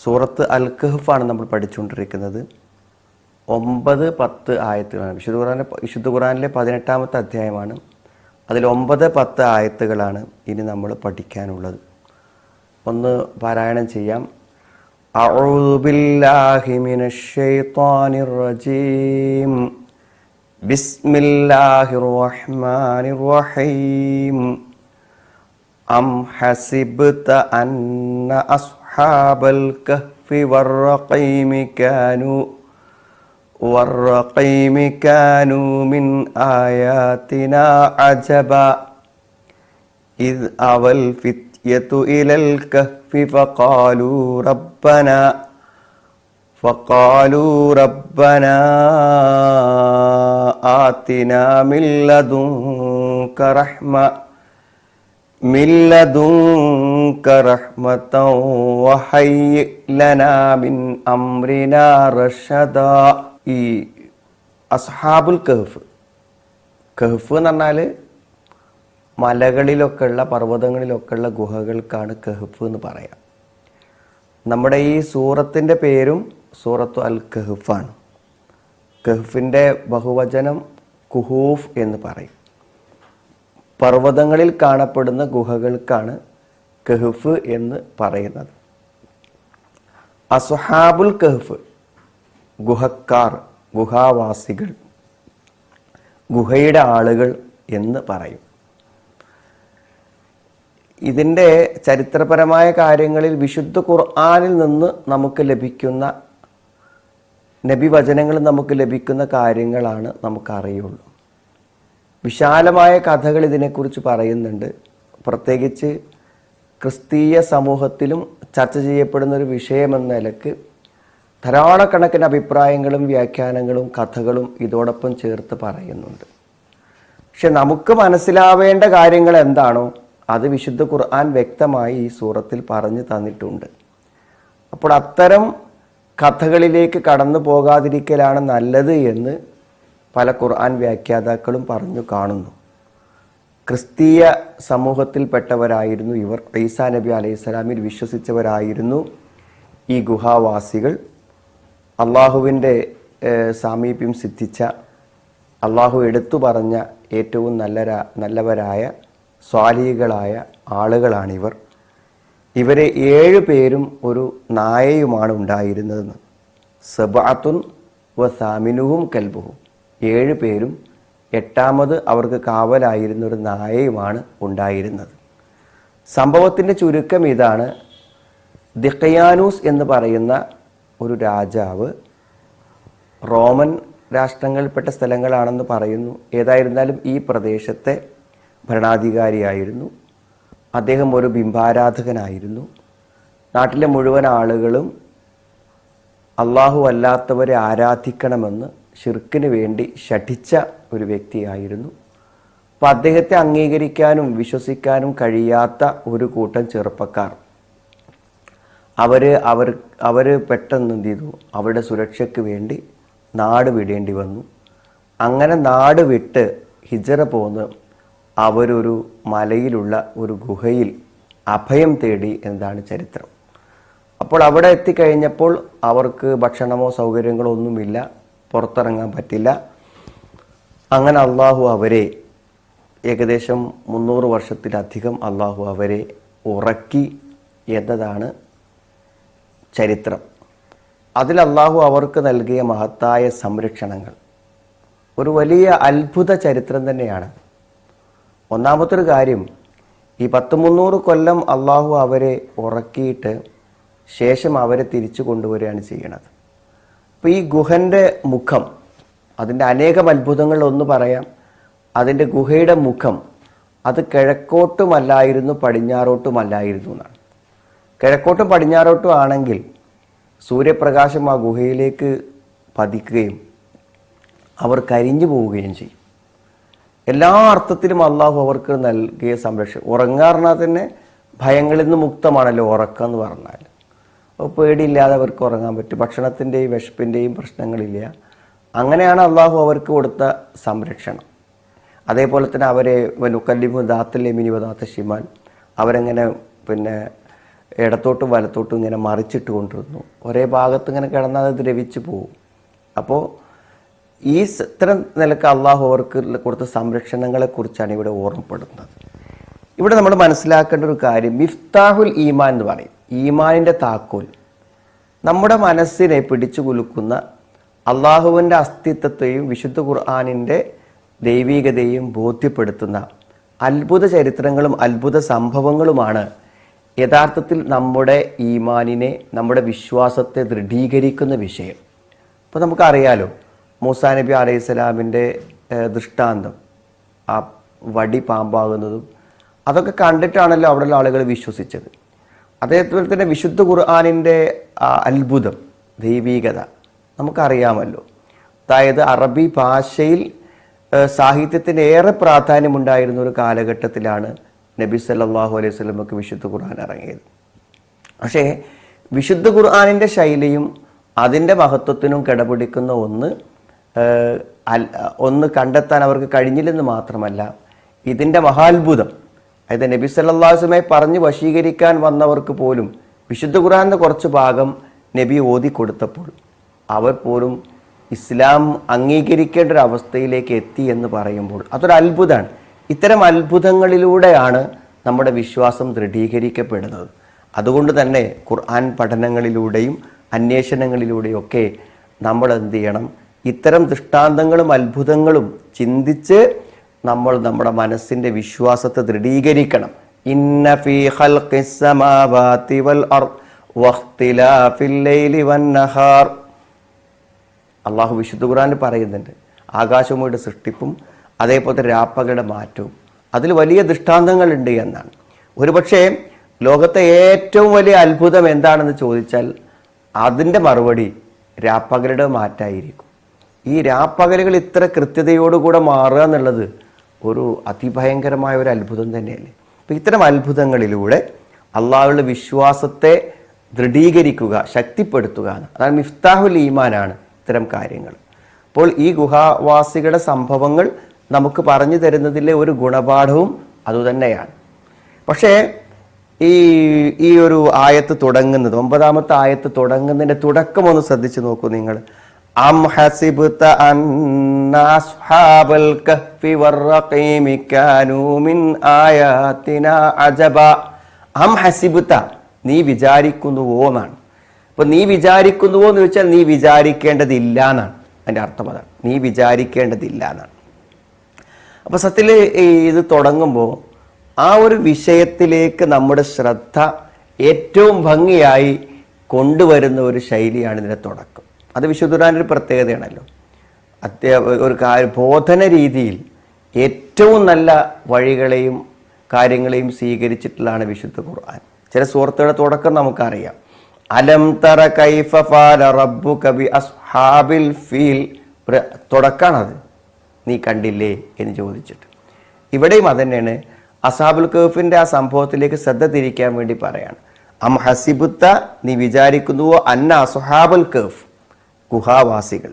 സൂറത്ത് അൽ കഹ്ഫാണ് നമ്മൾ പഠിച്ചുകൊണ്ടിരിക്കുന്നത് ഒമ്പത് പത്ത് ആയത്തുകളാണ് വിശുദ്ധ ഖുറാനിലെ വിശുദ്ധ ഖുറാനിലെ പതിനെട്ടാമത്തെ അധ്യായമാണ് അതിൽ ഒമ്പത് പത്ത് ആയത്തുകളാണ് ഇനി നമ്മൾ പഠിക്കാനുള്ളത് ഒന്ന് പാരായണം ചെയ്യാം أعوذ بالله من الشيطان الرجيم بسم الله الرحمن الرحيم أم حسبت أن أصحاب الكهف والرقيم كانوا والرقيم كانوا من آياتنا عجبا. إذ أوى الفتية إلى الكهف فقالوا ربنا فقالوا ربنا آتنا من لدنك رحمة من لدنك رحمة وهيئ لنا من أمرنا رشدا ഈ അസ്ഹാബുൽ കഹ്ഫ് കഹ്ഫ് എന്ന് പറഞ്ഞാൽ മലകളിലൊക്കെ ഉള്ള പർവ്വതങ്ങളിലൊക്കെ ഉള്ള ഗുഹകൾക്കാണ് കഹ്ഫ് എന്ന് പറയാം നമ്മുടെ ഈ സൂറത്തിൻ്റെ പേരും സൂറത്തു അൽ കഹ്ഫാണ് കഹ്ഫിൻ്റെ ബഹുവചനം കുഹൂഫ് എന്ന് പറയും പർവ്വതങ്ങളിൽ കാണപ്പെടുന്ന ഗുഹകൾക്കാണ് കഹ്ഫ് എന്ന് പറയുന്നത്. അസുഹാബുൽ കഹ്ഫ് ഗുഹക്കാർ ഗുഹാവാസികൾ ഗുഹയുടെ ആളുകൾ എന്ന് പറയും. ഇതിന്റെ ചരിത്രപരമായ കാര്യങ്ങളിൽ വിശുദ്ധ ഖുർആാനിൽ നിന്ന് നമുക്ക് ലഭിക്കുന്ന നബി വചനങ്ങൾ നമുക്ക് ലഭിക്കുന്ന കാര്യങ്ങളാണ് നമുക്കറിയുള്ളൂ. വിശാലമായ കഥകൾ ഇതിനെക്കുറിച്ച് പറയുന്നുണ്ട്. പ്രത്യേകിച്ച് ക്രിസ്തീയ സമൂഹത്തിലും ചർച്ച ചെയ്യപ്പെടുന്ന ഒരു വിഷയമെന്ന നിലയ്ക്ക് ധാരാളക്കണക്കിന് അഭിപ്രായങ്ങളും വ്യാഖ്യാനങ്ങളും കഥകളും ഇതോടൊപ്പം ചേർത്ത് പറയുന്നുണ്ട്. പക്ഷെ നമുക്ക് മനസ്സിലാവേണ്ട കാര്യങ്ങൾ എന്താണോ അത് വിശുദ്ധ ഖുർആൻ വ്യക്തമായി ഈ സൂറത്തിൽ പറഞ്ഞു തന്നിട്ടുണ്ട്. അപ്പോൾ അത്തരം കഥകളിലേക്ക് കടന്നു പോകാതിരിക്കലാണ് നല്ലത് എന്ന് പല ഖുർആൻ വ്യാഖ്യാതാക്കളും പറഞ്ഞു കാണുന്നു. ക്രിസ്തീയ സമൂഹത്തിൽപ്പെട്ടവരായിരുന്നു ഇവർ. ഈസാ നബി അലൈഹി സ്വലാമിൽ വിശ്വസിച്ചവരായിരുന്നു ഈ ഗുഹാവാസികൾ. അള്ളാഹുവിന്റെ സാമീപ്യം സിദ്ധിച്ച അള്ളാഹു എടുത്തു പറഞ്ഞ ഏറ്റവും നല്ല നല്ലവരായ സ്വാലികളായ ആളുകളാണിവർ. ഇവരെ ഏഴ് പേരും ഒരു നായയുമാണ് ഉണ്ടായിരുന്നതെന്ന്. സബാത്തുൻ വ സാമിനുവും കൽബുവും ഏഴ് പേരും എട്ടാമത് അവർക്ക് കാവലായിരുന്ന ഒരു നായയുമാണ് ഉണ്ടായിരുന്നത്. സംഭവത്തിന്റെ ചുരുക്കം ഇതാണ്. ദിഖയാനൂസ് എന്ന് പറയുന്ന ഒരു രാജാവ് റോമൻ രാഷ്ട്രങ്ങളിൽപ്പെട്ട സ്ഥലങ്ങളാണെന്ന് പറയുന്നു. ഏതായിരുന്നാലും ഈ പ്രദേശത്തെ ഭരണാധികാരിയായിരുന്നു. അദ്ദേഹം ഒരു ബിംബാരാധകനായിരുന്നു. നാട്ടിലെ മുഴുവൻ ആളുകളും അള്ളാഹു അല്ലാത്തവരെ ആരാധിക്കണമെന്ന് ഷിർക്കിന് വേണ്ടി ശഠിച്ച ഒരു വ്യക്തിയായിരുന്നു. അപ്പം അദ്ദേഹത്തെ അംഗീകരിക്കാനും വിശ്വസിക്കാനും കഴിയാത്ത ഒരു കൂട്ടം ചെറുപ്പക്കാർ. അവർ അവർ അവർ പെട്ടെന്ന് എന്ത് ചെയ്തു? അവരുടെ സുരക്ഷയ്ക്ക് വേണ്ടി നാട് വിടേണ്ടി വന്നു. അങ്ങനെ നാട് വിട്ട് ഹിജറ പോന്ന് അവരൊരു മലയിലുള്ള ഒരു ഗുഹയിൽ അഭയം തേടി എന്നതാണ് ചരിത്രം. അപ്പോൾ അവിടെ എത്തിക്കഴിഞ്ഞപ്പോൾ അവർക്ക് ഭക്ഷണമോ സൗകര്യങ്ങളോ ഒന്നുമില്ല. പുറത്തിറങ്ങാൻ പറ്റില്ല. അങ്ങനെ അള്ളാഹു അവരെ ഏകദേശം മുന്നൂറ് വർഷത്തിലധികം അള്ളാഹു അവരെ ഉറക്കി എന്നതാണ് ചരിത്രം. അതിൽ അള്ളാഹു അവർക്ക് നൽകിയ മഹത്തായ സംരക്ഷണങ്ങൾ. ഒരു വലിയ അത്ഭുത ചരിത്രം തന്നെയാണ്. ഒന്നാമത്തൊരു കാര്യം ഈ പത്ത് മുന്നൂറ് കൊല്ലം അള്ളാഹു അവരെ ഉറക്കിയിട്ട് ശേഷം അവരെ തിരിച്ചു കൊണ്ടുവരികയാണ് ചെയ്യണത് അപ്പോൾ ഈ ഗുഹന്റെ മുഖം അതിന്റെ അനേകം അത്ഭുതങ്ങൾ ഒന്ന് പറയാം. അതിന്റെ ഗുഹയുടെ മുഖം അത് കിഴക്കോട്ടുമല്ലായിരുന്നു പടിഞ്ഞാറോട്ടുമല്ലായിരുന്നു എന്നാണ്. കിഴക്കോട്ടും പടിഞ്ഞാറോട്ടും ആണെങ്കിൽ സൂര്യപ്രകാശം ആ ഗുഹയിലേക്ക് പതിക്കുകയും അവർ കരിഞ്ഞു പോവുകയും ചെയ്യും. എല്ലാ അർത്ഥത്തിലും അള്ളാഹു അവർക്ക് നൽകിയ സംരക്ഷണം ഉറങ്ങാറിനാൽ തന്നെ ഭയങ്ങളിൽ നിന്ന് മുക്തമാണല്ലോ ഉറക്കം എന്ന് പറഞ്ഞാൽ പേടിയില്ലാതെ അവർക്ക് ഉറങ്ങാൻ പറ്റും. ഭക്ഷണത്തിന്റെയും വിശപ്പിന്റെയും പ്രശ്നങ്ങളില്ല. അങ്ങനെയാണ് അള്ളാഹു അവർക്ക് കൊടുത്ത സംരക്ഷണം. അതേപോലെ തന്നെ അവരെ നുക്കല്ലിമു ദാത്തല്ലിമിനി ദാത്ത ഷിമാൻ അവരങ്ങനെ പിന്നെ ഇടത്തോട്ടും വലത്തോട്ടും ഇങ്ങനെ മറിച്ചിട്ട് കൊണ്ടിരുന്നു ഒരേ ഭാഗത്ത് ഇങ്ങനെ കിടന്നാൽ അത് ദ്രവിച്ചു പോകും അപ്പോൾ ഈ ഇത്തരം നിലയ്ക്ക് അള്ളാഹു അവർക്ക് കൊടുത്ത സംരക്ഷണങ്ങളെക്കുറിച്ചാണ് ഇവിടെ ഓർമ്മപ്പെടുന്നത്. ഇവിടെ നമ്മൾ മനസ്സിലാക്കേണ്ട ഒരു കാര്യം മിഫ്താഹുൽ ഈമാൻ എന്ന് പറയും. ഈമാനിന്റെ താക്കോൽ. നമ്മുടെ മനസ്സിനെ പിടിച്ചു കുലുക്കുന്ന അള്ളാഹുവിന്റെ അസ്തിത്വത്തെയും വിശുദ്ധ ഖുർആാനിന്റെ ദൈവീകതയും ബോധ്യപ്പെടുത്തുന്ന അത്ഭുത ചരിത്രങ്ങളും അത്ഭുത സംഭവങ്ങളുമാണ് യഥാർത്ഥത്തിൽ നമ്മുടെ ഈമാനിനെ നമ്മുടെ വിശ്വാസത്തെ ദൃഢീകരിക്കുന്ന വിഷയം. അപ്പോൾ നമുക്കറിയാലോ മൂസാ നബി അലൈഹി സ്വലാമിന്റെ ദൃഷ്ടാന്തം ആ വടി പാമ്പാകുന്നതും അതൊക്കെ കണ്ടിട്ടാണല്ലോ അവിടെയുള്ള ആളുകൾ വിശ്വസിച്ചത്. അതേപോലെ തന്നെ വിശുദ്ധ ഖുർആാനിന്റെ അത്ഭുതം ദൈവീകത നമുക്കറിയാമല്ലോ. അതായത് അറബി ഭാഷയിൽ സാഹിത്യത്തിന് ഏറെ പ്രാധാന്യമുണ്ടായിരുന്ന ഒരു കാലഘട്ടത്തിലാണ് നബി സല്ലാഹു അലൈഹി വസല്ലമക്ക് വിശുദ്ധ ഖുർആൻ ഇറങ്ങിയത്. പക്ഷേ വിശുദ്ധ ഖുർആാനിന്റെ ശൈലിയും അതിന്റെ മഹത്വത്തിനും കിടപിടിക്കുന്ന ഒന്ന് ഒന്ന് കണ്ടെത്താൻ അവർക്ക് കഴിഞ്ഞില്ലെന്ന് മാത്രമല്ല ഇതിന്റെ മഹാത്ഭുതം അതായത് നബി സല്ലാസ്മയെ പറഞ്ഞ് വശീകരിക്കാൻ വന്നവർക്ക് പോലും വിശുദ്ധ ഖുർആാനിന്റെ കുറച്ച് ഭാഗം നബി ഓതി കൊടുത്തപ്പോൾ അവർ പോലും ഇസ്ലാം അംഗീകരിക്കേണ്ട ഒരു അവസ്ഥയിലേക്ക് എത്തി എന്ന് പറയുമ്പോൾ അതൊരു അത്ഭുതമാണ്. ഇത്തരം അത്ഭുതങ്ങളിലൂടെയാണ് നമ്മുടെ വിശ്വാസം ദൃഢീകരിക്കപ്പെടുന്നത്. അതുകൊണ്ട് തന്നെ ഖുർആൻ പഠനങ്ങളിലൂടെയും അന്വേഷണങ്ങളിലൂടെയും ഒക്കെ നമ്മൾ എന്ത് ചെയ്യണം? ഇത്തരം ദൃഷ്ടാന്തങ്ങളും അത്ഭുതങ്ങളും ചിന്തിച്ച് നമ്മൾ നമ്മുടെ മനസ്സിന്റെ വിശ്വാസത്തെ ദൃഢീകരിക്കണം. ഇന്ന ഫീ വൽ അർദ് വഖ്തിലാഫിൽ ലൈലി അള്ളാഹു വിശുദ്ധ ഖുറാൻ പറയുന്നുണ്ട് ആകാശമൂടെ സൃഷ്ടിപ്പും അതേപോലെ രാപ്പകളുടെ മാറ്റവും. അതിൽ വലിയ ദൃഷ്ടാന്തങ്ങളുണ്ട് എന്നാണ്. ഒരുപക്ഷേ ലോകത്തെ ഏറ്റവും വലിയ അത്ഭുതം എന്താണെന്ന് ചോദിച്ചാൽ അതിന്റെ മറുപടി രാപ്പകലുടെ മാറ്റായിരിക്കും. ഈ രാപ്പകലുകൾ ഇത്ര കൃത്യതയോടുകൂടെ മാറുക എന്നുള്ളത് ഒരു അതിഭയങ്കരമായ ഒരു അത്ഭുതം തന്നെയല്ലേ? അപ്പം ഇത്തരം അത്ഭുതങ്ങളിലൂടെ അള്ളാഹുള്ള വിശ്വാസത്തെ ദൃഢീകരിക്കുക ശക്തിപ്പെടുത്തുക. അതാണ് മിഫ്താഹുൽ ഈമാനാണ് ഇത്തരം കാര്യങ്ങൾ. അപ്പോൾ ഈ ഗുഹാവാസികളുടെ സംഭവങ്ങൾ നമുക്ക് പറഞ്ഞു തരുന്നതിലെ ഒരു ഗുണപാഠവും അതുതന്നെയാണ്. പക്ഷേ ഈ ഈ ഒരു ആയത്ത് തുടങ്ങുന്നത് ഒമ്പതാമത്തെ ആയത്ത് തുടങ്ങുന്നതിന്റെ തുടക്കം ഒന്ന് ശ്രദ്ധിച്ചു നോക്കൂ നിങ്ങൾ. നീ വിചാരിക്കുന്നുവോ എന്നാണ്. അപ്പൊ നീ വിചാരിക്കുന്നുവോ എന്ന് വെച്ചാൽ നീ വിചാരിക്കേണ്ടതില്ല എന്നാണ്. അതിന്റെ അർത്ഥം അതാണ്. നീ വിചാരിക്കേണ്ടതില്ല എന്നാണ്. അപ്പൊ സത്യത്തിൽ ഇത് തുടങ്ങുമ്പോൾ ആ ഒരു വിഷയത്തിലേക്ക് നമ്മുടെ ശ്രദ്ധ ഏറ്റവും ഭംഗിയായി കൊണ്ടുവരുന്ന ഒരു ശൈലിയാണ് ഇതിന്റെ തുടക്കം. അത് വിശുദ്ധുരാന്റെ ഒരു പ്രത്യേകതയാണല്ലോ. അത്യാ ഒരു ബോധന രീതിയിൽ ഏറ്റവും നല്ല വഴികളെയും കാര്യങ്ങളെയും സ്വീകരിച്ചിട്ടുള്ളതാണ് വിശുദ്ധ ഖുർആൻ. ചില സുഹൃത്തുക്കളുടെ തുടക്കം നമുക്കറിയാം. അലം തറ കൈഫ ഫാല റബ്ബു കബി അസ്ഹാബിൽ ഫീൽ. ഒരു തുടക്കാണത് നീ കണ്ടില്ലേ? എന്ന് ചോദിച്ചിട്ട്. ഇവിടെയും അതന്നെയാണ് അസാബുൽ കഫിന്റെ ആ സംഭവത്തിലേക്ക് ശ്രദ്ധ തിരിക്കാൻ വേണ്ടി പറയാണ്. അം ഹസിബുത്ത നീ വിചാരിക്കുന്നുവോ അന്ന അസുഹാബുൽ കഹഫ് ഗുഹാവാസികൾ.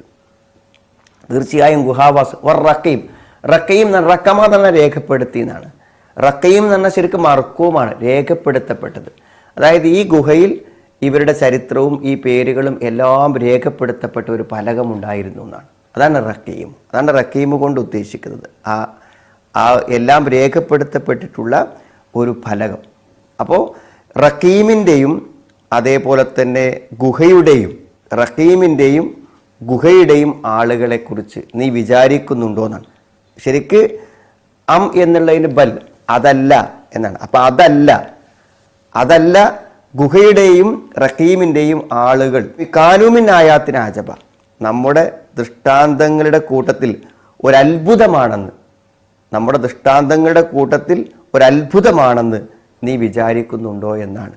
തീർച്ചയായും ഗുഹാവാസ് വർ റക്കയും റക്കയും റക്കമ തന്നെ രേഖപ്പെടുത്തി എന്നാണ്. റക്കയും എന്ന് പറഞ്ഞാൽ ശരിക്കും മറക്കവുമാണ് രേഖപ്പെടുത്തപ്പെട്ടത്. അതായത് ഈ ഗുഹയിൽ ഇവരുടെ ചരിത്രവും ഈ പേരുകളും എല്ലാം രേഖപ്പെടുത്തപ്പെട്ട ഒരു ഫലകമുണ്ടായിരുന്നു എന്നാണ്. അതാണ് റക്കയും അതാണ് റക്കീം കൊണ്ട് ഉദ്ദേശിക്കുന്നത്. ആ ആ എല്ലാം രേഖപ്പെടുത്തപ്പെട്ടിട്ടുള്ള ഒരു ഫലകം അപ്പോൾ റക്കീമിന്റെയും അതേപോലെ തന്നെ ഗുഹയുടെയും റക്കീമിന്റെയും ഗുഹയുടെയും ആളുകളെക്കുറിച്ച് നീ വിചാരിക്കുന്നുണ്ടോ എന്നാണ് ശരിക്ക് അം എന്നുള്ളതിന് ബൽ അതല്ല എന്നാണ്. അപ്പം അതല്ല അതല്ല ഗുഹയുടെയും റഹീമിന്റെയും ആളുകൾ. കാനൂമിൻ ആയാത്തിന് ആജബ. നമ്മുടെ ദൃഷ്ടാന്തങ്ങളുടെ കൂട്ടത്തിൽ ഒരത്ഭുതമാണെന്ന് നമ്മുടെ ദൃഷ്ടാന്തങ്ങളുടെ കൂട്ടത്തിൽ ഒരത്ഭുതമാണെന്ന് നീ വിചാരിക്കുന്നുണ്ടോ എന്നാണ്.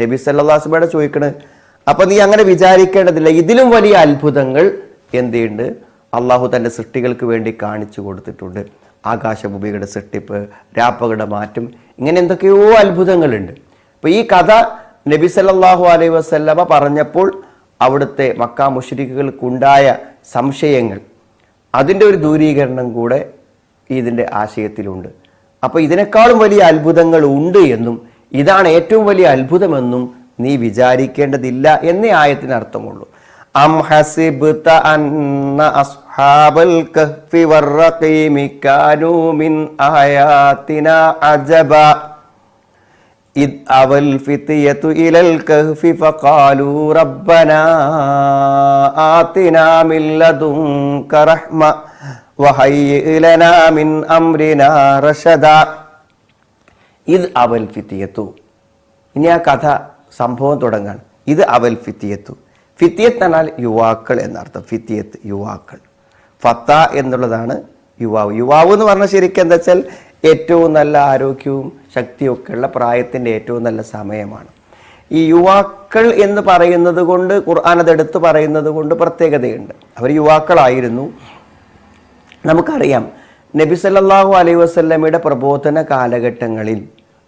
നബി സല്ലാസ്ബയുടെ ചോദിക്കണത് അപ്പൊ നീ അങ്ങനെ വിചാരിക്കേണ്ടതില്ല. ഇതിലും വലിയ അത്ഭുതങ്ങൾ എന്തുണ്ട്? അള്ളാഹു തന്റെ സൃഷ്ടികൾക്ക് വേണ്ടി കാണിച്ചു കൊടുത്തിട്ടുണ്ട്. ആകാശഭൂമികളുടെ സൃഷ്ടിപ്പ് രാപ്പകളുടെ മാറ്റം ഇങ്ങനെ എന്തൊക്കെയോ അത്ഭുതങ്ങളുണ്ട്. അപ്പൊ ഈ കഥ നബി സല്ലാഹു അലൈഹി വസല്ലമ പറഞ്ഞപ്പോൾ അവിടുത്തെ മക്ക മുഷരിക്കുകൾക്കുണ്ടായ സംശയങ്ങൾ അതിന്റെ ഒരു ദൂരീകരണം കൂടെ ഇതിന്റെ ആശയത്തിലുണ്ട്. അപ്പോൾ ഇതിനേക്കാളും വലിയ അത്ഭുതങ്ങൾ ഉണ്ട് എന്നും ഇതാണ് ഏറ്റവും വലിയ അത്ഭുതമെന്നും നീ വിചാരിക്കേണ്ടതില്ല എന്നേ ആയത്തിന് അർത്ഥമുള്ളൂ അം ഹസിബ്ത അന്ന അസ്ഹാബൽ കഹ്ഫി വറഖീമി കാനൂ മിൻ ആയാതിനാ അജബ إذ أوى الفتية إلى الكهف فقالوا ربنا آتنا من لدنك رحمة وهيئ لنا من أمرنا رشدا ഇത് അവൽ ഫിത്തിയത്തു ഇനി ആ കഥ സംഭവം തുടങ്ങാണ് ഇത് അവൽ ഫിത്തിയത്തു. ഫിത്തിയത്ത് എന്നാൽ യുവാക്കൾ എന്നർത്ഥം. ഫിത്തിയത്ത് യുവാക്കൾ. ഫത്ത എന്നുള്ളതാണ് യുവാവ്. യുവാവ് എന്ന് പറഞ്ഞാൽ ശരിക്കും എന്താ വെച്ചാൽ ഏറ്റവും നല്ല ആരോഗ്യവും ശക്തിയും ഒക്കെ ഉള്ള പ്രായത്തിന്റെ ഏറ്റവും നല്ല സമയമാണ്. ഈ യുവാക്കൾ എന്ന് പറയുന്നത് കൊണ്ട് ഖുർആൻ അതെടുത്ത് പറയുന്നത് കൊണ്ട് പ്രത്യേകതയുണ്ട്. അവർ യുവാക്കളായിരുന്നു. നമുക്കറിയാം നബി സല്ലല്ലാഹു അലൈഹി വസല്ലമയുടെ പ്രബോധന കാലഘട്ടങ്ങളിൽ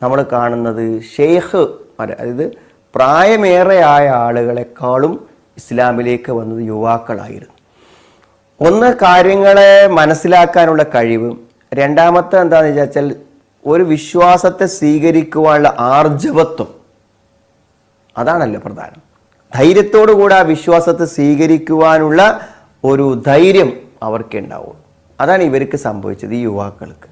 നമ്മൾ കാണുന്നത് ഷെയ്ഖ് അതായത് പ്രായമേറെയായ ആളുകളെക്കാളും ഇസ്ലാമിലേക്ക് വന്നത് യുവാക്കളായിരുന്നു. ഒന്ന് കാര്യങ്ങളെ മനസ്സിലാക്കാനുള്ള കഴിവ് രണ്ടാമത്തെ എന്താണെന്ന് വിചാരിച്ചാൽ ഒരു വിശ്വാസത്തെ സ്വീകരിക്കുവാനുള്ള ആർജവത്വം. അതാണല്ലോ പ്രധാനം. ധൈര്യത്തോടു കൂടെ ആ വിശ്വാസത്തെ സ്വീകരിക്കുവാനുള്ള ഒരു ധൈര്യം അവർക്ക് ഉണ്ടാവുള്ളൂ അതാണ് ഇവർക്ക് സംഭവിച്ചത് ഈ യുവാക്കൾക്ക്.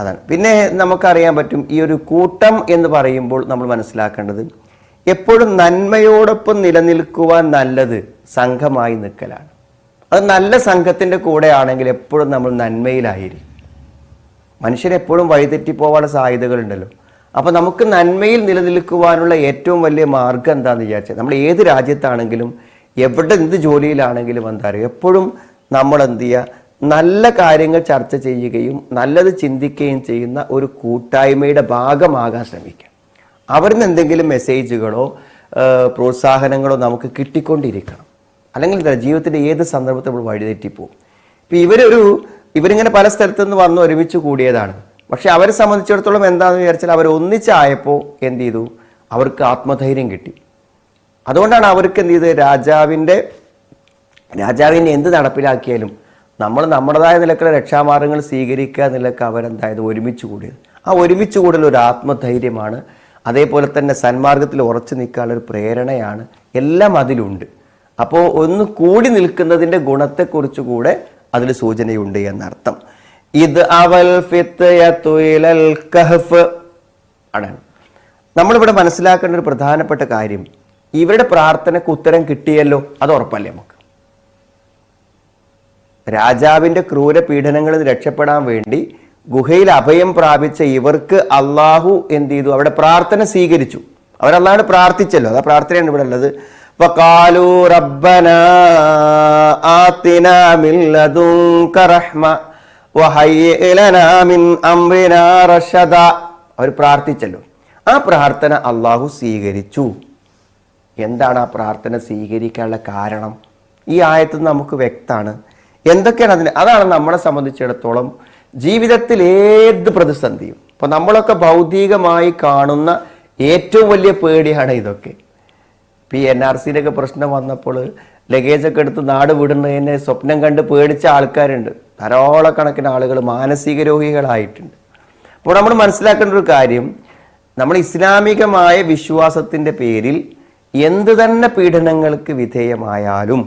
അതാണ്. പിന്നെ നമുക്കറിയാൻ പറ്റും ഈ ഒരു കൂട്ടം എന്ന് പറയുമ്പോൾ നമ്മൾ മനസ്സിലാക്കേണ്ടത് എപ്പോഴും നന്മയോടൊപ്പം നിലനിൽക്കുവാൻ നല്ലത് സംഘമായി നിൽക്കലാണ്. അത് നല്ല സംഘത്തിന്റെ കൂടെ ആണെങ്കിൽ എപ്പോഴും നമ്മൾ നന്മയിലായിരിക്കും. മനുഷ്യരെപ്പോഴും വഴിതെറ്റിപ്പോവാനുള്ള സാധ്യതകളുണ്ടല്ലോ. അപ്പോൾ നമുക്ക് നന്മയിൽ നിലനിൽക്കുവാനുള്ള ഏറ്റവും വലിയ മാർഗം എന്താണെന്ന് വിചാരിച്ചാൽ നമ്മൾ ഏത് രാജ്യത്താണെങ്കിലും എവിടെ എന്ത് ജോലിയിലാണെങ്കിലും എന്താ പറയുക എപ്പോഴും നമ്മൾ എന്ത് ചെയ്യുക? നല്ല കാര്യങ്ങൾ ചർച്ച ചെയ്യുകയും നല്ലത് ചിന്തിക്കുകയും ചെയ്യുന്ന ഒരു കൂട്ടായ്മയുടെ ഭാഗമാകാൻ ശ്രമിക്കുക. അവിടുന്ന് എന്തെങ്കിലും മെസ്സേജുകളോ പ്രോത്സാഹനങ്ങളോ നമുക്ക് കിട്ടിക്കൊണ്ടിരിക്കണം. അല്ലെങ്കിൽ ജീവിതത്തിന്റെ ഏത് സന്ദർഭത്തിൽ നമ്മൾ വഴിതെറ്റിപ്പോവും. ഇപ്പം ഇവരൊരു ഇവരിങ്ങനെ പല സ്ഥലത്തു നിന്ന് വന്ന് ഒരുമിച്ച് കൂടിയതാണ്. പക്ഷെ അവരെ സംബന്ധിച്ചിടത്തോളം എന്താണെന്ന് വിചാരിച്ചാൽ അവർ ഒന്നിച്ചായപ്പോൾ എന്ത് ചെയ്തു? അവർക്ക് ആത്മധൈര്യം കിട്ടി. അതുകൊണ്ടാണ് അവർക്ക് എന്ത് ചെയ്ത് രാജാവിന്റെ രാജാവിനെ എന്ത് നടപ്പിലാക്കിയാലും നമ്മൾ നമ്മുടേതായ നിലക്കുള്ള രക്ഷാമാർഗങ്ങൾ സ്വീകരിക്കുക എന്നുള്ള അവരെന്തായത്? ഒരുമിച്ച് കൂടിയത്. ആ ഒരുമിച്ച് കൂടൽ ഒരു ആത്മധൈര്യമാണ് അതേപോലെ തന്നെ സന്മാർഗത്തിൽ ഉറച്ചു നിൽക്കാനുള്ള ഒരു പ്രേരണയാണ് എല്ലാം അതിലുണ്ട്. അപ്പോൾ ഒന്ന് കൂടി നിൽക്കുന്നതിന്റെ ഗുണത്തെക്കുറിച്ച് കൂടെ അതിൽ സൂചനയുണ്ട് എന്നർത്ഥം. ഇത് അവൽ കഹഫ് ആണ്. നമ്മളിവിടെ മനസ്സിലാക്കേണ്ട ഒരു പ്രധാനപ്പെട്ട കാര്യം ഇവരുടെ പ്രാർത്ഥനയ്ക്ക് ഉത്തരം കിട്ടിയല്ലോ അത് ഉറപ്പല്ലേ നമുക്ക്? രാജാവിന്റെ ക്രൂര പീഡനങ്ങളിൽ രക്ഷപ്പെടാൻ വേണ്ടി ഗുഹയിൽ അഭയം പ്രാപിച്ച ഇവർക്ക് അള്ളാഹു എന്ത് ചെയ്തു? അവിടെ പ്രാർത്ഥന സ്വീകരിച്ചു. അവർ അവരല്ലാണ്ട് പ്രാർത്ഥിച്ചല്ലോ. അതാ പ്രാർത്ഥനയാണ് ഇവിടെ ഉള്ളത്. അവർ പ്രാർത്ഥിച്ചല്ലോ. ആ പ്രാർത്ഥന അള്ളാഹു സ്വീകരിച്ചു. എന്താണ് ആ പ്രാർത്ഥന സ്വീകരിക്കാനുള്ള കാരണം? ഈ ആയത്ത് നമുക്ക് വ്യക്തമാണ്. എന്തൊക്കെയാണ് അതിന്? അതാണ് നമ്മളെ സംബന്ധിച്ചിടത്തോളം ജീവിതത്തിൽ ഏത് പ്രതിസന്ധിയും. ഇപ്പൊ നമ്മളൊക്കെ ഭൗതികമായി കാണുന്ന ഏറ്റവും വലിയ പേടിയാണ് ഇതൊക്കെ. ഇപ്പം ഈ എൻ ആർ സിയിലൊക്കെ പ്രശ്നം വന്നപ്പോൾ ലഗേജൊക്കെ എടുത്ത് നാട് വിടുന്നതിനെ സ്വപ്നം കണ്ട് പേടിച്ച ആൾക്കാരുണ്ട്. ധാരാളക്കണക്കിന് ആളുകൾ മാനസിക രോഗികളായിട്ടുണ്ട്. അപ്പോൾ നമ്മൾ മനസ്സിലാക്കേണ്ട ഒരു കാര്യം നമ്മൾ ഇസ്ലാമികമായ വിശ്വാസത്തിന്റെ പേരിൽ എന്ത് തന്നെ പീഡനങ്ങൾക്ക് വിധേയമായാലും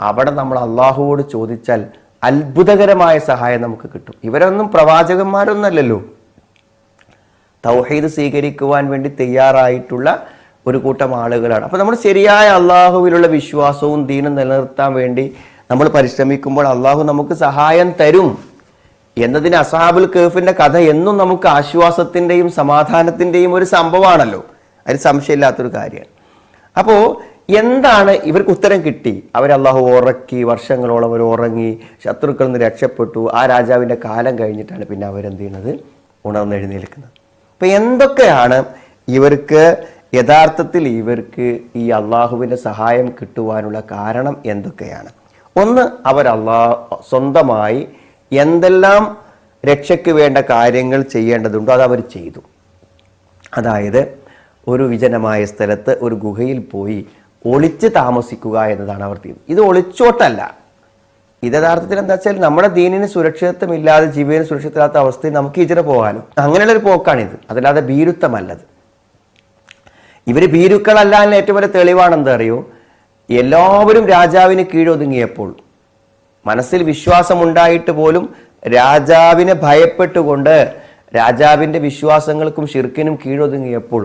അവിടെ നമ്മൾ അള്ളാഹുവോട് ചോദിച്ചാൽ അത്ഭുതകരമായ സഹായം നമുക്ക് കിട്ടും. ഇവരൊന്നും പ്രവാചകന്മാരൊന്നല്ലല്ലോ. തൗഹീദ് സ്വീകരിക്കുവാൻ വേണ്ടി തയ്യാറായിട്ടുള്ള ഒരു കൂട്ടം ആളുകളാണ്. അപ്പോൾ നമ്മൾ ശരിയായ അള്ളാഹുവിലുള്ള വിശ്വാസവും ദീനും നിലനിർത്താൻ വേണ്ടി നമ്മൾ പരിശ്രമിക്കുമ്പോൾ അള്ളാഹു നമുക്ക് സഹായം തരും എന്നതിന് അസാബുൽ കേഫിന്റെ കഥ എന്നും നമുക്ക് ആശ്വാസത്തിന്റെയും സമാധാനത്തിന്റെയും ഒരു സംഭവമാണല്ലോ. അതിന് സംശയമില്ലാത്തൊരു കാര്യമാണ്. അപ്പോൾ എന്താണ് ഇവർക്ക് ഉത്തരം കിട്ടി? അവർ അള്ളാഹു ഉറക്കി വർഷങ്ങളോളം അവർ ഉറങ്ങി ശത്രുക്കളിൽ നിന്ന് രക്ഷപ്പെട്ടു. ആ രാജാവിന്റെ കാലം കഴിഞ്ഞിട്ടാണ് പിന്നെ അവരെന്ത് ചെയ്യുന്നത്? ഉണർന്നെഴുന്നേൽക്കുന്നത് അപ്പം എന്തൊക്കെയാണ് ഇവർക്ക് യഥാർത്ഥത്തിൽ ഇവർക്ക് ഈ അള്ളാഹുവിന്റെ സഹായം കിട്ടുവാനുള്ള കാരണം എന്തൊക്കെയാണ്? ഒന്ന് അവർ അള്ളാഹ് സ്വന്തമായി എന്തെല്ലാം രക്ഷയ്ക്ക് വേണ്ട കാര്യങ്ങൾ ചെയ്യേണ്ടതുണ്ടോ അത് അവർ ചെയ്തു. അതായത് ഒരു വിജനമായ സ്ഥലത്ത് ഒരു ഗുഹയിൽ പോയി ഒളിച്ച് താമസിക്കുക എന്നതാണ് അവർ തീം ഇത് ഒളിച്ചോട്ടല്ല. ഇത് യഥാർത്ഥത്തിൽ എന്താ വെച്ചാൽ നമ്മുടെ ദീനിന് സുരക്ഷിതത്വമില്ലാതെ ജീവന് സുരക്ഷിതമില്ലാത്ത അവസ്ഥയിൽ നമുക്ക് ഇച്ചിരി പോകാനോ അങ്ങനെയുള്ളൊരു പോക്കാണിത്. അതല്ലാതെ ഭീരുത്വമല്ലത്. ഇവർ ഭീരുക്കളല്ല എന്ന ഏറ്റവും വലിയ തെളിവാണ് എന്താ അറിയോ? എല്ലാവരും രാജാവിന് കീഴൊതുങ്ങിയപ്പോൾ മനസ്സിൽ വിശ്വാസമുണ്ടായിട്ട് പോലും രാജാവിനെ ഭയപ്പെട്ടുകൊണ്ട് രാജാവിന്റെ വിശ്വാസങ്ങൾക്കും ശിർക്കിനും കീഴൊതുങ്ങിയപ്പോൾ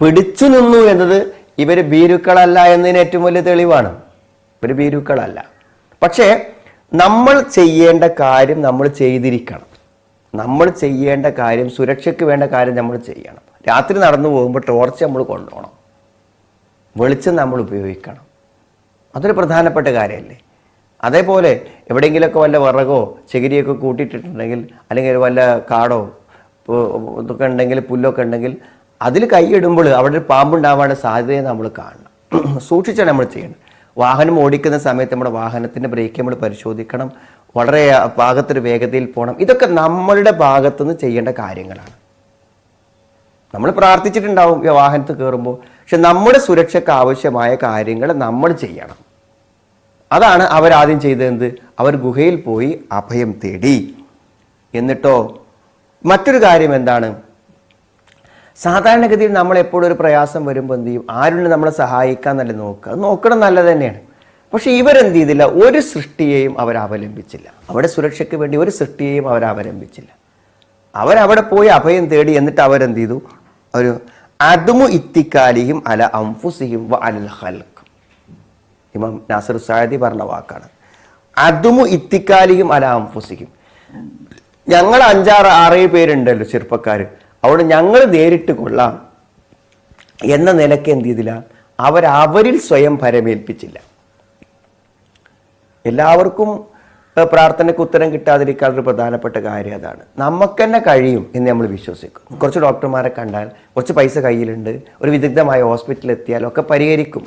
പിടിച്ചു നിന്നു എന്നത് ഇവർ ഭീരുക്കളല്ല എന്നതിന് ഏറ്റവും വലിയ തെളിവാണ്. ഇവർ ഭീരുക്കളല്ല. പക്ഷേ നമ്മൾ ചെയ്യേണ്ട കാര്യം നമ്മൾ ചെയ്തിരിക്കണം. നമ്മൾ ചെയ്യേണ്ട കാര്യം സുരക്ഷയ്ക്ക് വേണ്ട കാര്യം നമ്മൾ ചെയ്യണം. രാത്രി നടന്നു പോകുമ്പോൾ ടോർച്ച് നമ്മൾ കൊണ്ടുപോകണം. വെളിച്ചം നമ്മൾ ഉപയോഗിക്കണം. അതൊരു പ്രധാനപ്പെട്ട കാര്യമല്ലേ? അതേപോലെ എവിടെയെങ്കിലുമൊക്കെ വല്ല വിറകോ ചകിരിയൊക്കെ കൂട്ടിയിട്ടിട്ടുണ്ടെങ്കിൽ അല്ലെങ്കിൽ വല്ല കാടോ ഇതൊക്കെ ഉണ്ടെങ്കിൽ പുല്ലൊക്കെ ഉണ്ടെങ്കിൽ അതിൽ കൈയിടുമ്പോൾ അവിടെ ഒരു പാമ്പുണ്ടാവാനുള്ള സാധ്യതയെ നമ്മൾ കാണണം. സൂക്ഷിച്ചാണ് നമ്മൾ ചെയ്യേണ്ടത് വാഹനം ഓടിക്കുന്ന സമയത്ത് നമ്മുടെ വാഹനത്തിന്റെ ബ്രേക്ക് നമ്മൾ പരിശോധിക്കണം. വളരെ പാകത്തൊരു വേഗതയിൽ പോകണം ഇതൊക്കെ നമ്മളുടെ ഭാഗത്തുനിന്ന് ചെയ്യേണ്ട കാര്യങ്ങളാണ്. നമ്മൾ പ്രാർത്ഥിച്ചിട്ടുണ്ടാവും വാഹനത്തിൽ കയറുമ്പോൾ പക്ഷെ നമ്മുടെ സുരക്ഷയ്ക്ക് ആവശ്യമായ കാര്യങ്ങൾ നമ്മൾ ചെയ്യണം. അതാണ് അവരാദ്യം ചെയ്തതെന്ത്? അവർ ഗുഹയിൽ പോയി അഭയം തേടി. എന്നിട്ടോ മറ്റൊരു കാര്യം എന്താണ്? സാധാരണഗതിയിൽ നമ്മൾ എപ്പോഴും ഒരു പ്രയാസം വരുമ്പോൾ എന്ത് ചെയ്യും? ആരുണ്ട് നമ്മളെ സഹായിക്കാൻ നല്ല നോക്കുക നോക്കണം നല്ലത് തന്നെയാണ്. പക്ഷേ ഇവരെന്ത് ചെയ്തില്ല? ഒരു സൃഷ്ടിയെയും അവർ അവലംബിച്ചില്ല. അവിടെ സുരക്ഷയ്ക്ക് വേണ്ടി ഒരു സൃഷ്ടിയെയും അവർ അവലംബിച്ചില്ല. അവരവിടെ പോയി അഭയം തേടി എന്നിട്ട് അവരെന്ത് ചെയ്തു? ഒരു അതുമു ഇത്തിക്കാലിയും അല അംഫുസിയും വ അൽ ഹൽക്ക് ഇമാം നാസർ സായദി പറഞ്ഞ വാക്കാണ്. അതുമു ഇത്തിക്കാലിയും അല അംഫുസിയും ഞങ്ങൾ അഞ്ചാറ് ആറേഴ് പേരുണ്ടല്ലോ ചെറുപ്പക്കാർ അവിടെ ഞങ്ങൾ നേരിട്ട് കൊള്ളാം എന്ന നിലയ്ക്ക് എന്ത് ചെയ്തില്ല? അവരവരിൽ സ്വയം പരമേൽപ്പിച്ചില്ല എല്ലാവർക്കും പ്രാർത്ഥനയ്ക്ക് ഉത്തരം കിട്ടാതിരിക്കാൻ ഒരു പ്രധാനപ്പെട്ട കാര്യം അതാണ്. നമുക്ക് തന്നെ കഴിയും എന്ന് നമ്മൾ വിശ്വസിക്കും. കുറച്ച് ഡോക്ടർമാരെ കണ്ടാൽ കുറച്ച് പൈസ കയ്യിലുണ്ട് ഒരു വിദഗ്ധമായ ഹോസ്പിറ്റലിൽ എത്തിയാൽ ഒക്കെ പരിഹരിക്കും.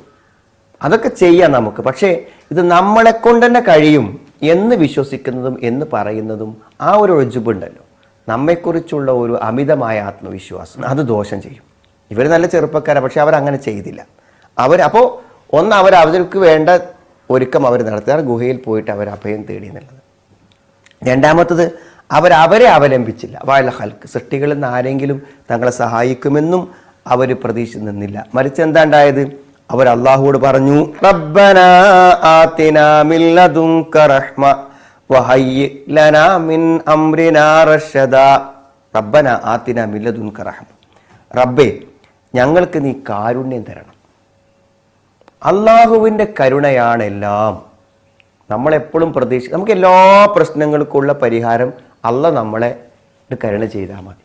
അതൊക്കെ ചെയ്യാം നമുക്ക്. പക്ഷേ ഇത് നമ്മളെ കൊണ്ട് തന്നെ കഴിയും എന്ന് വിശ്വസിക്കുന്നതും എന്ന് പറയുന്നതും ആ ഒരു ഒഴിജുബുണ്ടല്ലോ നമ്മെക്കുറിച്ചുള്ള ഒരു അമിതമായ ആത്മവിശ്വാസം. അത് ദോഷം ചെയ്യും. ഇവർ നല്ല ചെറുപ്പക്കാരാണ് പക്ഷെ അവരങ്ങനെ ചെയ്തില്ല. അവർ അപ്പോൾ ഒന്ന് അവർ അവർക്ക് വേണ്ട ഒരുക്കം അവർ നടത്തുക ഗുഹയിൽ പോയിട്ട് അവർ അഭയം തേടി എന്നുള്ളത്. രണ്ടാമത്തത് അവരെ അവലംബിച്ചില്ല. വാഴ ഹൽക്ക് സൃഷ്ടികളിൽ നിന്ന് ആരെങ്കിലും തങ്ങളെ സഹായിക്കുമെന്നും അവർ പ്രതീക്ഷ നിന്നില്ല. മറിച്ച് എന്താ ഉണ്ടായത് അവർ അള്ളാഹുവോട് പറഞ്ഞു "റബ്ബനാ വഹയ്യി ലനാ മിൻ അംരിനാ റഷദാ." റബ്ബനാ ആതിനാ മിൻ ലദുൻക റഹ്മ. റബ്ബേ ഞങ്ങൾക്ക് നീ കാരുണ്യം തരണം. അള്ളാഹുവിന്റെ കരുണയാണെല്ലാം നമ്മളെപ്പോഴും പ്രതീക്ഷ നമുക്ക് എല്ലാ പ്രശ്നങ്ങൾക്കുള്ള പരിഹാരം അല്ല നമ്മളെ കരുണ ചെയ്താൽ മതി.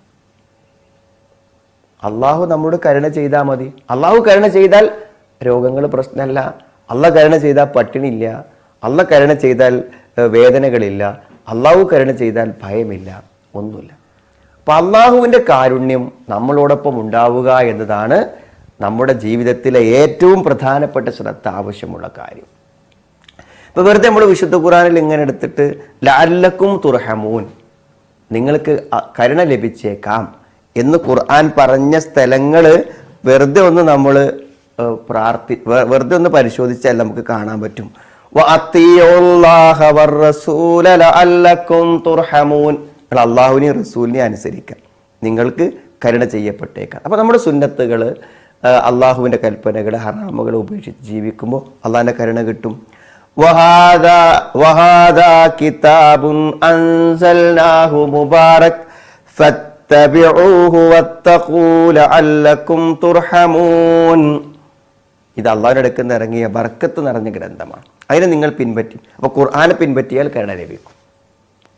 അള്ളാഹു നമ്മളോട് കരുണ ചെയ്താൽ മതി. അള്ളാഹു കരുണ ചെയ്താൽ രോഗങ്ങൾ പ്രശ്നമല്ല. അല്ല കരുണ ചെയ്താൽ പട്ടിണിയില്ല. അല്ല കരുണ ചെയ്താൽ വേദനകളില്ല. അള്ളാഹു കരുണ ചെയ്താൽ ഭയമില്ല. ഒന്നുമില്ല. അപ്പം അള്ളാഹുവിന്റെ കാരുണ്യം നമ്മളോടൊപ്പം ഉണ്ടാവുക എന്നതാണ് നമ്മുടെ ജീവിതത്തിലെ ഏറ്റവും പ്രധാനപ്പെട്ട ശ്രദ്ധ ആവശ്യമുള്ള കാര്യം. ഇപ്പൊ വെറുതെ നമ്മൾ വിശുദ്ധ ഖുറാനിൽ ഇങ്ങനെ എടുത്തിട്ട് ലാലക്കും തുർഹമൂൻ. നിങ്ങൾക്ക് കരുണ ലഭിച്ചേക്കാം എന്ന് ഖുർആൻ പറഞ്ഞ സ്ഥലങ്ങൾ വെറുതെ ഒന്ന് നമ്മൾ പ്രാർത്ഥി വെറുതെ ഒന്ന് പരിശോധിച്ചാൽ നമുക്ക് കാണാൻ പറ്റും. അള്ളാഹുവിനെയും റസൂലിനെ അനുസരിക്കാം. നിങ്ങൾക്ക് കരുണ ചെയ്യപ്പെട്ടേക്കാം. അപ്പോൾ നമ്മുടെ സുന്നത്തുകൾ അള്ളാഹുവിന്റെ കൽപ്പനകൾ ഹറാമുകൾ ഉപേക്ഷിച്ച് ജീവിക്കുമ്പോൾ അള്ളാഹിന്റെ കരുണ കിട്ടും. കിതാബുൻ മുബാറക് ഇത് അള്ളാഹിന്റെ ഇറങ്ങിയ ബർക്കത്ത് നിറഞ്ഞ ഗ്രന്ഥമാണ്. അതിനെ നിങ്ങൾ പിൻപറ്റും. അപ്പോൾ ഖുർആാനെ പിൻപറ്റിയാൽ കരുണ ലഭിക്കും.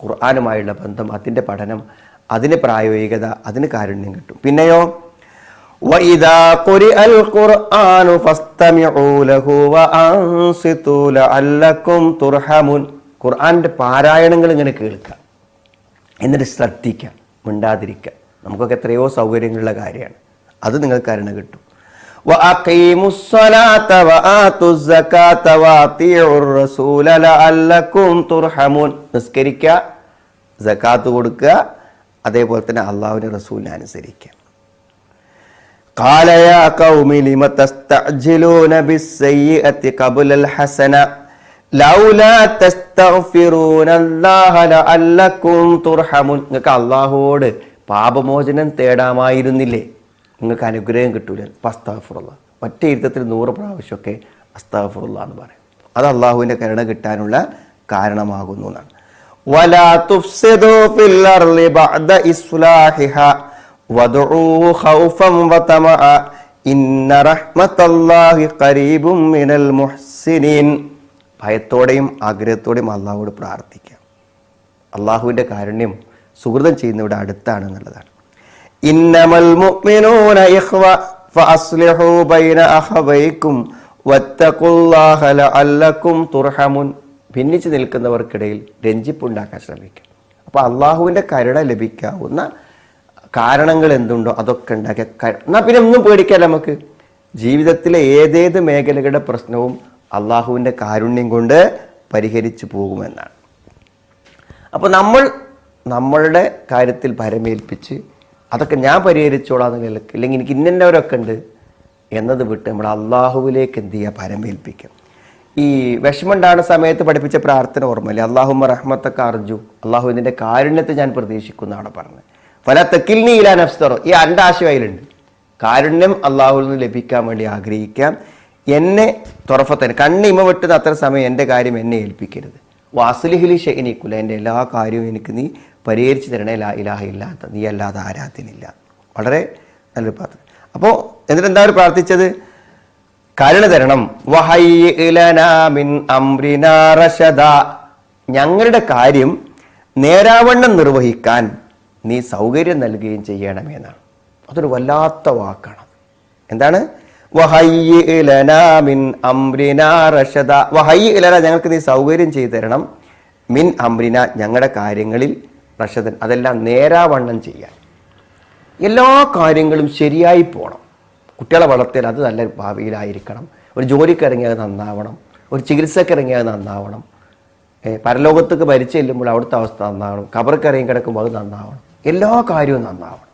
ഖുർആാനുമായുള്ള ബന്ധം അതിന്റെ പഠനം അതിന് പ്രായോഗികത അതിന് കാരുണ്യം കിട്ടും. പിന്നെയോ? ഖുർആാന്റെ പാരായണങ്ങൾ ഇങ്ങനെ കേൾക്കുക. എന്നിട്ട് ശ്രദ്ധിക്കുക മിണ്ടാതിരിക്കുക. നമുക്കൊക്കെ എത്രയോ സൗകര്യങ്ങളുള്ള കാര്യമാണ്. അത് നിങ്ങൾക്ക് കരുണ കിട്ടും. وَأَقِيمُوا الصَّلَاةَ وَآتُوا الزَّكَاةَ وَأَطِيعُوا الرَّسُولَ لَعَلَّكُمْ تُرْحَمُونَ നിസ്കരിക്കുക സക്കാത്ത് കൊടുക്കുക അതേപോലെ തന്നെ അള്ളാഹുവിൻ്റെ റസൂലിനെ അനുസരിക്കുക قال يا قوم لم تستعجلون بالسيئة قبل الحسنة ലൗലാ തസ്തഗ്ഫിറൂനല്ലാഹ ലഅല്ലക്കും തുർഹമുൻ നിങ്ങൾക്ക് അള്ളാഹുവോട് പാപമോചനം തേടാമായിരുന്നില്ലേ നിങ്ങൾക്ക് അനുഗ്രഹം കിട്ടൂല. അസ്താഫുറുള്ള ഒറ്റ ഇരുത്തത്തിൽ നൂറ് പ്രാവശ്യമൊക്കെ അസ്താഫുറുള്ള എന്ന് പറയും. അത് അള്ളാഹുവിന്റെ കരുണ കിട്ടാനുള്ള കാരണമാകുന്നു എന്നാണ്. ഭയത്തോടെയും ആഗ്രഹത്തോടെയും അള്ളാഹുവോട് പ്രാർത്ഥിക്കാം. അള്ളാഹുവിന്റെ കാരുണ്യം സുഹൃതം ചെയ്യുന്നവിടെ അടുത്താണ് എന്നുള്ളതാണ്. ഇന്നമൽ മുഅ്മിനൂന ഇഖ്വ ഫഅസ്ലിഹു ബൈന തുർഹമുൻ. ഭിന്നിച്ച് നിൽക്കുന്നവർക്കിടയിൽ രഞ്ജിപ്പുണ്ടാക്കാൻ ശ്രമിക്കുക. അപ്പോൾ അള്ളാഹുവിന്റെ കരുണ ലഭിക്കാവുന്ന കാരണങ്ങൾ എന്തുണ്ടോ അതൊക്കെ ഉണ്ടാക്കിയ എന്നാൽ പിന്നെ ഒന്നും പേടിക്കാല്ല നമുക്ക്. ജീവിതത്തിലെ ഏതേത് മേഖലകളുടെ പ്രശ്നവും അള്ളാഹുവിന്റെ കാരുണ്യം കൊണ്ട് പരിഹരിച്ചു പോകുമെന്നാണ്. അപ്പോൾ നമ്മൾ നമ്മളുടെ കാര്യത്തിൽ ഭരമേൽപ്പിച്ച് അതൊക്കെ ഞാൻ പരിഹരിച്ചോളാം നിലയ്ക്ക് ഇല്ലെങ്കിൽ എനിക്ക് ഇന്നവരൊക്കെ ഉണ്ട് എന്നത് വിട്ട് നമ്മൾ അള്ളാഹുവിലേക്ക് എന്ത് ചെയ്യുക? പരമേൽപ്പിക്കും ഈ വിഷമുണ്ടാകുന്ന സമയത്ത് പഠിപ്പിച്ച പ്രാർത്ഥന ഓർമ്മയില്ലേ? അള്ളാഹുമ്മ റഹ്മത്തൊക്കെ അർജു. അള്ളാഹു ഇതിന്റെ കാരുണ്യത്തെ ഞാൻ പ്രതീക്ഷിക്കുന്നതാണ് പറഞ്ഞത്. ഫല തെക്കിൽനി ഇലാ നഫ്സ്തറോ ഈ രണ്ടാശയം അതിലുണ്ട് കാരുണ്യം അള്ളാഹുവിൽ നിന്ന് ലഭിക്കാൻ വേണ്ടി ആഗ്രഹിക്കാം. എന്നെ തുറഫത്തന്നെ കണ്ണ് ഇമ വെട്ടുന്ന അത്ര സമയം എന്റെ കാര്യം എന്നെ ഏൽപ്പിക്കരുത്. വാസുലിഹിലി ഷെനിക്കുല എന്റെ എല്ലാ കാര്യവും എനിക്ക് നീ പരിഹരിച്ചു തരണേ ലാ ഇലാഹ ഇല്ലാത്ത നീ അല്ലാതെ ആരാധ്യനില്ല. വളരെ നല്ലൊരു പ്രാർത്ഥന. അപ്പോൾ എന്നിട്ട് എന്താ പ്രാർത്ഥിച്ചത്? കരുണ തരണം. ഞങ്ങളുടെ കാര്യം നേരാവണ്ണം നിർവഹിക്കാൻ നീ സൗകര്യം നൽകുകയും ചെയ്യണമെന്നാണ് അതൊരു വല്ലാത്ത വാക്കാണ് എന്താണ്? ഞങ്ങൾക്ക് നീ സൗകര്യം ചെയ്തു തരണം. മിൻ അമ്രിന ഞങ്ങളുടെ കാര്യങ്ങളിൽ റഷദൻ അതെല്ലാം നേരാവണ്ണം ചെയ്യാൻ. എല്ലാ കാര്യങ്ങളും ശരിയായി പോകണം കുട്ടികളെ വളർത്തിയാൽ അത് നല്ല ഭാവിയിലായിരിക്കണം. ഒരു ജോലിക്ക് ഇറങ്ങിയത് നന്നാവണം. ഒരു ചികിത്സക്ക് ഇറങ്ങിയത് നന്നാവണം. പരലോകത്തേക്ക് ഭരിച്ചു ചെല്ലുമ്പോൾ അവിടുത്തെ അവസ്ഥ നന്നാവണം. കബർക്ക് ഇറങ്ങി കിടക്കുമ്പോൾ അത് നന്നാവണം. എല്ലാ കാര്യവും നന്നാവണം.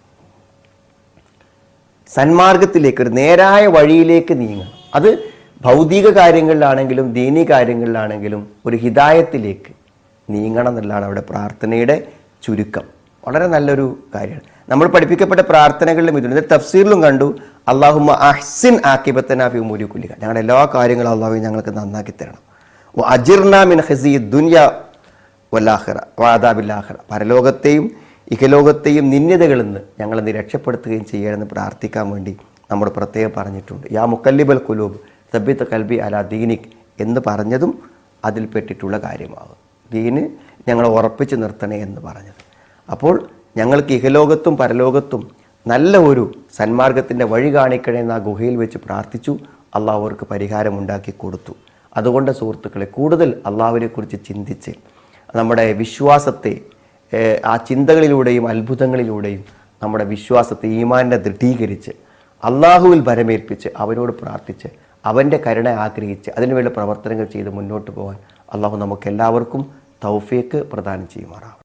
സന്മാർഗത്തിലേക്ക് ഒരു നേരായ വഴിയിലേക്ക് നീങ്ങണം. അത് ഭൗതിക കാര്യങ്ങളിലാണെങ്കിലും ദീനി കാര്യങ്ങളിലാണെങ്കിലും ഒരു ഹിതായത്തിലേക്ക് നീങ്ങണം എന്നുള്ളതാണ് അവിടെ പ്രാർത്ഥനയുടെ ചുരുക്കം. വളരെ നല്ലൊരു കാര്യമാണ്. നമ്മൾ പഠിപ്പിക്കപ്പെട്ട പ്രാർത്ഥനകളിലും ഇതുണ്ട്. ഇത് തഫ്സീറിലും കണ്ടു. അള്ളാഹുമ അഹ്സിൻ ആക്കിബത്തനാഫി മുരുക്കുലിക ഞങ്ങളുടെ എല്ലാ കാര്യങ്ങളും അള്ളാഹു ഞങ്ങൾക്ക് നന്നാക്കി തരണം. അജിർന മിൻ ഹസി ദുനിയ വല്ലാഹിറ വാദാബില്ലാഹിറ പരലോകത്തെയും ഇഹലോകത്തെയും നിന്യതകളിൽ നിന്ന് ഞങ്ങളെ നീ രക്ഷപ്പെടുത്തുകയും ചെയ്യണമെന്ന് പ്രാർത്ഥിക്കാൻ വേണ്ടി നമ്മൾ പ്രത്യേകം പറഞ്ഞിട്ടുണ്ട്. യാ മുക്കല്ലിബൽ കുലൂബ് സബ്യത്ത് കൽബി അല ദീനിക് എന്ന് പറഞ്ഞതും അതിൽപ്പെട്ടിട്ടുള്ള കാര്യമാകും. ദീന് ഞങ്ങളെ ഉറപ്പിച്ച് നിർത്തണേ എന്ന് പറഞ്ഞത്. അപ്പോൾ ഞങ്ങൾക്ക് ഇഹലോകത്തും പരലോകത്തും നല്ല ഒരു സന്മാർഗത്തിന്റെ വഴി കാണിക്കണേ എന്ന് ആ ഗുഹയിൽ വെച്ച് പ്രാർത്ഥിച്ചു. അള്ളാഹുവർക്ക് അവർക്ക് പരിഹാരമുണ്ടാക്കി കൊടുത്തു. അതുകൊണ്ട് സുഹൃത്തുക്കളെ കൂടുതൽ അള്ളാഹുവിനെക്കുറിച്ച് ചിന്തിച്ച് നമ്മുടെ വിശ്വാസത്തെ ആ ചിന്തകളിലൂടെയും അത്ഭുതങ്ങളിലൂടെയും നമ്മുടെ വിശ്വാസത്തെ ഈമാനെ ദൃഢീകരിച്ച് അള്ളാഹുവിൽ ഭരമേൽപ്പിച്ച് അവനോട് പ്രാർത്ഥിച്ച് അവന്റെ കരുണ ആഗ്രഹിച്ച് അതിനുവേണ്ട പ്രവർത്തനങ്ങൾ ചെയ്ത് മുന്നോട്ട് പോകാൻ അള്ളാഹു നമുക്ക് എല്ലാവർക്കും തൗഫീക്ക് പ്രദാനം ചെയ്യുമാറാവും